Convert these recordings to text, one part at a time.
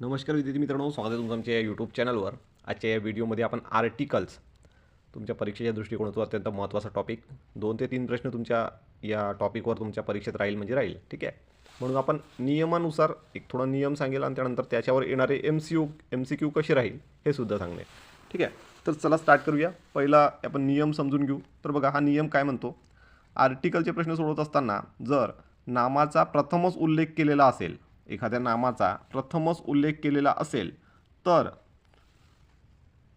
नमस्कार विद्यार्थी मित्रांनो स्वागत आहे तुमचं आमच्या या यूट्यूब चॅनलवर आजच्या या व्हिडिओमध्ये आपण आर्टिकल्स तुमच्या परीक्षेच्या दृष्टिकोनातून अत्यंत महत्त्वाचा टॉपिक दोन ते तीन प्रश्न तुमच्या या टॉपिकवर तुमच्या परीक्षेत राहील म्हणजे राहील ठीक आहे? म्हणून आपण नियमानुसार एक थोडा नियम सांगेल आणि त्यानंतर त्याच्यावर येणारे M C U M C Q कसे राहील हे सुद्धा सांगणे ठीक आहे? तर चला स्टार्ट करूया. पहिला आपण नियम समजून घेऊ. तर बघा हा नियम काय म्हणतो? आर्टिकलचे प्रश्न सोडवत असताना जर नामाचा प्रथमच उल्लेख केलेला असेल एखाद्या नामाचा प्रथमच उल्लेख केलेला असेल तर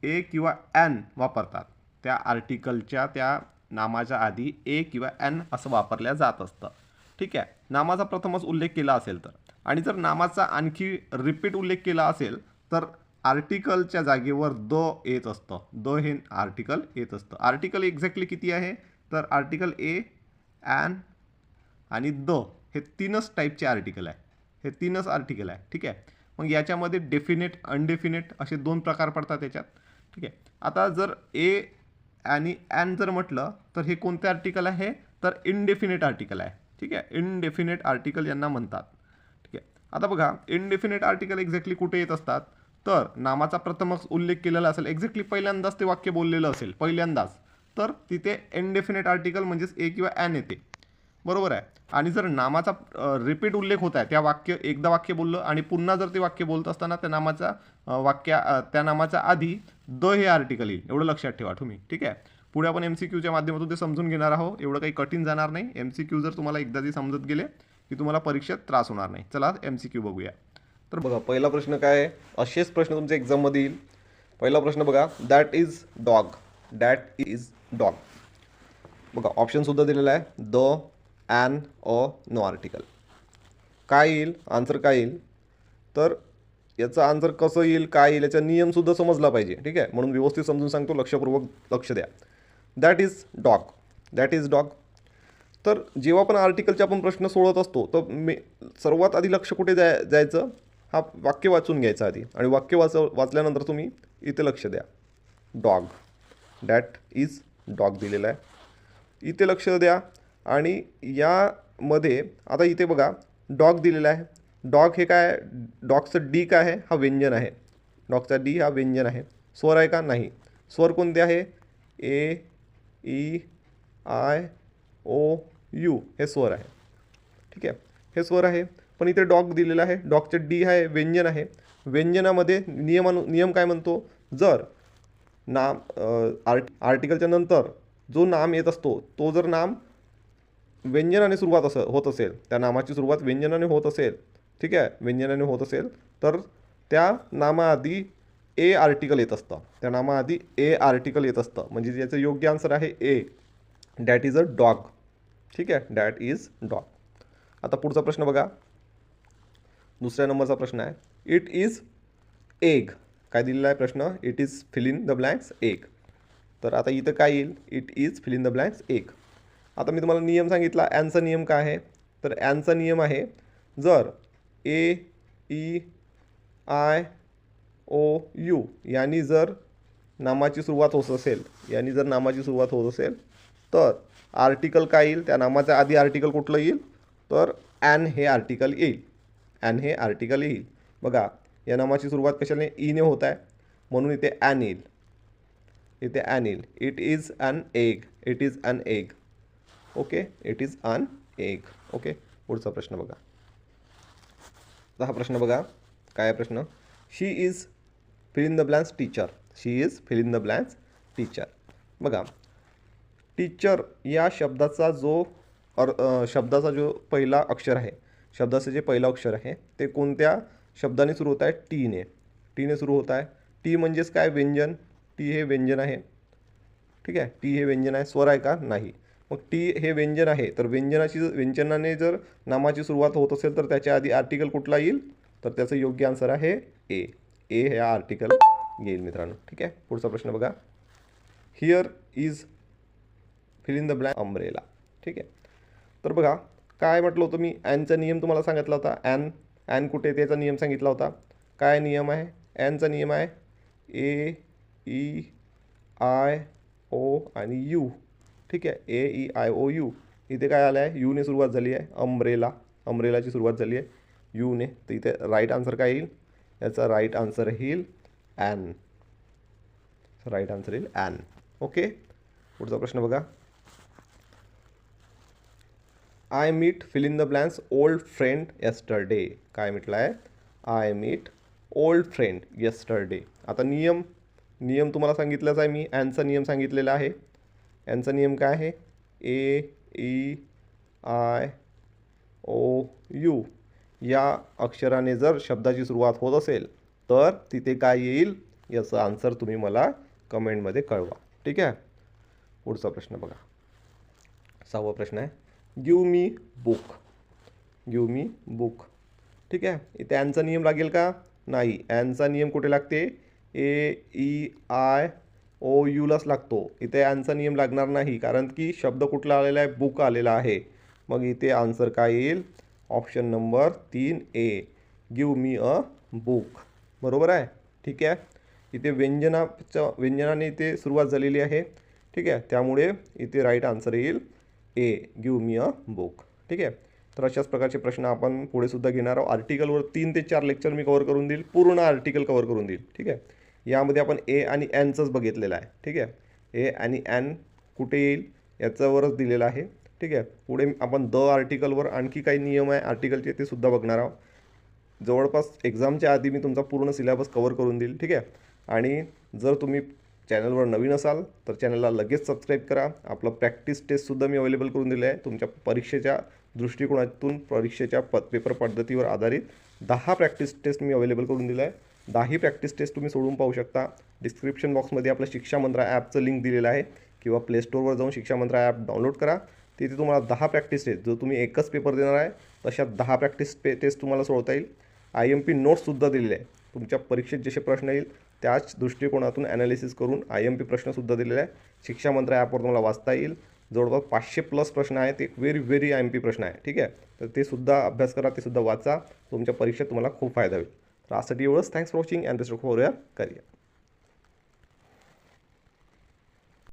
ए किंवा एन वापरतात. त्या आर्टिकलच्या त्या नामाच्या आधी ए किंवा एन असं वापरल्या जात असतं. ठीक आहे? नामाचा प्रथमच उल्लेख केला असेल तर. आणि जर नामाचा आणखी रिपीट उल्लेख केला असेल तर आर्टिकलच्या जागेवर द येत असतं. द हे आर्टिकल येत असतं. आर्टिकल एक्झॅक्टली किती आहे? तर आर्टिकल ए एन आणि द हे तीनच टाईपचे आर्टिकल आहे. हे तीनच आर्टिकल आहे. ठीक आहे? मग याच्यामध्ये डेफिनेट अनडेफिनेट असे दोन प्रकार पडतात याच्यात. ठीक आहे? आता जर ए आणि ॲन जर म्हटलं तर हे कोणते आर्टिकल आहे? तर इनडेफिनेट आर्टिकल आहे. ठीक आहे? इनडेफिनेट आर्टिकल यांना म्हणतात. ठीक आहे? आता बघा इनडेफिनेट आर्टिकल एक्झॅक्टली कुठे येत असतात? तर नामाचा प्रथमच उल्लेख केलेला असेल एक्झॅक्टली पहिल्यांदाच ते वाक्य बोललेलं असेल पहिल्यांदाच. तर तिथे इनडेफिनेट आर्टिकल म्हणजेच ए किंवा ॲन येते. बरोबर आहे. आणि जर नामाचा रिपीट उल्लेख होत आहे त्या वाक्य एकदा वाक्य बोललं आणि पुन्हा जर ते वाक्य बोलत असताना त्या नामाचा वाक्य वाक्या त्या नामाच्या आधी द हे आर्टिकल येईल. एवढं लक्षात ठेवा तुम्ही. ठीक आहे? पुढे आपण एम सी क्यूच्या माध्यमातून ते समजून घेणार आहोत. एवढं काही कठीण जाणार नाही. एम सी क्यू जर तुम्हाला एकदा ते समजत गेले की तुम्हाला परीक्षेत त्रास होणार नाही. चला एम सी क्यू बघूया. तर बघा पहिला प्रश्न काय आहे? असेच प्रश्न तुमच्या एक्झाममध्ये येईल. पहिला प्रश्न बघा that is dog that is dog बघा ऑप्शनसुद्धा दिलेला आहे. The an a no article काय येईल? आन्सर काय येईल? तर याचं आन्सर कसं येईल काय येईल याचा नियमसुद्धा समजला पाहिजे. ठीक आहे? म्हणून व्यवस्थित समजून सांगतो लक्षपूर्वक लक्ष द्या. That is dog that is dog तर जेव्हा पण आर्टिकलचे आपण प्रश्न सोडवत असतो तर मे सर्वात आधी लक्ष कुठे जाय जायचं हा वाक्य वाचून घ्यायचा आधी. आणि वाक्य वाच वाचल्यानंतर तुम्ही इथे लक्ष द्या. डॉग दॅट इज डॉग दिलेला आहे. इथे लक्ष द्या. आणि यामध्ये आता इथे बघा डॉग दिलेला आहे. डॉग हे काय? डॉगचं डी काय आहे? हा व्यंजन आहे. डॉगचा डी हा व्यंजन आहे. स्वर आहे का? नाही. स्वर कोणते आहे? A E I O U हे स्वर आहे. ठीक आहे? हे स्वर आहे. पण इथे डॉग दिलेला आहे. डॉगचे डी आहे व्यंजन आहे. व्यंजनामध्ये नियमानु नियम काय म्हणतो? जर नाम आर्ट आर्टिकलच्या नंतर जो नाम येत असतो तो जर नाम व्यंजनाने सुरुवात असं होत असेल त्या नामाची सुरुवात व्यंजनाने होत असेल ठीक आहे? व्यंजनाने होत असेल तर त्या नामाआधी ए आर्टिकल येत असतं. त्या नामाआधी ए आर्टिकल येत असतं. म्हणजे याचं योग्य आन्सर आहे A that is a dog ठीक आहे? डॅट इज डॉग आता पुढचा प्रश्न बघा. दुसऱ्या नंबरचा प्रश्न आहे. इट इज एग काय दिलेला आहे प्रश्न? It is fill in the blanks egg तर आता इथं काय येईल? It is fill in the blanks egg आता मी तुम्हाला नियम सांगितला ॲनचा नियम काय आहे? तर ॲनचा नियम आहे जर A E I O U यांनी जर नामाची सुरुवात होत असेल यांनी जर नामाची सुरुवात होत असेल तर आर्टिकल काय येईल? त्या नामाच्या आधी आर्टिकल कुठलं येईल? तर ॲन हे आर्टिकल येईल. ॲन हे आर्टिकल येईल. बघा या नामाची सुरुवात कशाने e ईने होत आहे. म्हणून इथे ॲन येईल. इथे ॲन येईल. It is an egg it is an egg okay it is an egg okay पुढचा प्रश्न बघा. हा प्रश्न बघा. काय प्रश्न? She is fill in the blanks teacher she is fill in the blanks teacher बघा. टीचर या शब्दाचा जो अर शब्दाचा जो पहिला अक्षर आहे शब्दाचं जे पहिलं अक्षर आहे ते कोणत्या शब्दाने सुरू होत आहे? टीने टीने सुरू होत आहे. टी म्हणजेच काय? व्यंजन. टी हे व्यंजन आहे. ठीक आहे? टी हे व्यंजन आहे. स्वर आहे का? नाही. मग टी हे व्यंजन आहे. तर व्यंजनाची व्यंजनाने जर नामाची सुरुवात होत असेल तर त्याच्या आधी आर्टिकल कुठला येईल? तर त्याचं योग्य आन्सर आहे ए ए हे आर्टिकल येईल मित्रांनो. ठीक आहे? पुढचा प्रश्न बघा. Here is fill in the blank umbrella ठीक आहे? तर बघा काय म्हटलं होतं मी? ॲनचा नियम तुम्हाला सांगितला होता. ॲन ॲन कुठे? त्याचा नियम सांगितला होता. काय नियम आहे? ॲनचा नियम आहे ए ई आय ओ आणि यू ठीक आहे? A E I O U इथे काय आलं आहे यूने सुरुवात झाली आहे. अम्ब्रेला अम्ब्रेलाची सुरुवात झाली आहे. यूने तर इथे राईट आन्सर काय येईल? याचा राईट आन्सर येईल ॲन राईट आन्सर येईल ॲन ओके पुढचा प्रश्न बघा. I meet fill in the blanks old friend yesterday काय म्हटलं आहे I meet old friend yesterday आता नियम. नियम तुम्हाला सांगितलाच आहे मी. ॲनचा नियम सांगितलेला आहे. यांचा नियम काय आहे? A E I O U या अक्षराने जर शब्दाची सुरुवात होत असेल तर तिथे काय येईल? याचं आन्सर तुम्ही मला कमेंटमध्ये कळवा. ठीक आहे? पुढचा प्रश्न बघा. सहावा प्रश्न आहे. Give me book give me book ठीक आहे? इथे यांचा नियम लागेल का? नाही. यांचा नियम कुठे लागते? ए ई आय ओ यूलाच लागतो. इथे ॲनचा नियम लागणार नाही कारण की शब्द कुठला आलेला आहे? बुक आलेला आहे. मग इथे आन्सर काय येईल? ऑप्शन नंबर तीन ए गिव मी अ बुक बरोबर आहे? ठीक आहे? इथे व्यंजनाचं व्यंजनाने इथे सुरुवात झालेली आहे. ठीक आहे? त्यामुळे इथे राईट आन्सर येईल ए गिव मी अ बुक ठीक आहे? तर अशाच प्रकारचे प्रश्न आपण पुढे सुद्धा घेणार आहोत. आर्टिकलवर तीन ते चार लेक्चर मी कवर करून देईल. पूर्ण आर्टिकल कवर करून देईल. ठीक आहे? यामध्ये आपण ए आणि एनचंच बघितलेलं आहे. ठीक आहे? ए आणि एन कुठे येईल याच्यावरच दिलेलं आहे. ठीक आहे? पुढे आपण द आर्टिकलवर आणखी काही नियम आहे. आर्टिकलचे ते सुद्धा बघणार आहोत. जवळपास एक्झामच्या आधी मी तुमचा पूर्ण सिलेबस कवर करून देईल. ठीक आहे? आणि जर तुम्ही चॅनलवर नवीन असाल तर चॅनलला लगेच सबस्क्राईब करा. आपलं प्रॅक्टिस टेस्टसुद्धा मी अवेलेबल करून दिलं आहे. तुमच्या परीक्षेच्या दृष्टिकोनातून परीक्षेच्या प पेपर पद्धतीवर आधारित दहा प्रॅक्टिस टेस्ट मी अवेलेबल करून दिलं आहे. दहाही प्रॅक्टिस टेस्ट तुम्ही सोडून पाहू शकता. डिस्क्रिप्शन बॉक्समध्ये आपलं शिक्षा मंत्रा ॲपचं लिंक दिलेलं आहे किंवा प्ले स्टोअरवर जाऊन शिक्षा मंत्रा ॲप डाउनलोड करा. तिथे तुम्हाला दहा प्रॅक्टिस टेस्ट जो तुम्ही एकच पेपर देणार आहे तशा दहा प्रॅक्टिस पे टेस्ट तुम्हाला सोडवता येईल. आय एम पी नोट्ससुद्धा दिलेले आहे. तुमच्या परीक्षेत जसे प्रश्न येईल त्याच दृष्टिकोनातून ॲनालिसिस करून आय एम पी प्रश्नसुद्धा दिलेला आहे. शिक्षा मंत्रा ॲपवर तुम्हाला वाचता येईल. जवळपास पाचशे प्लस प्रश्न आहेत. एक very very I M P प्रश्न आहे. ठीक आहे? तर ते सुद्धा अभ्यास करा ते सुद्धा वाचा. तुमच्या परीक्षेत तुम्हाला खूप फायदा होईल. तर यासाठी एवढंच. Thanks for watching and best for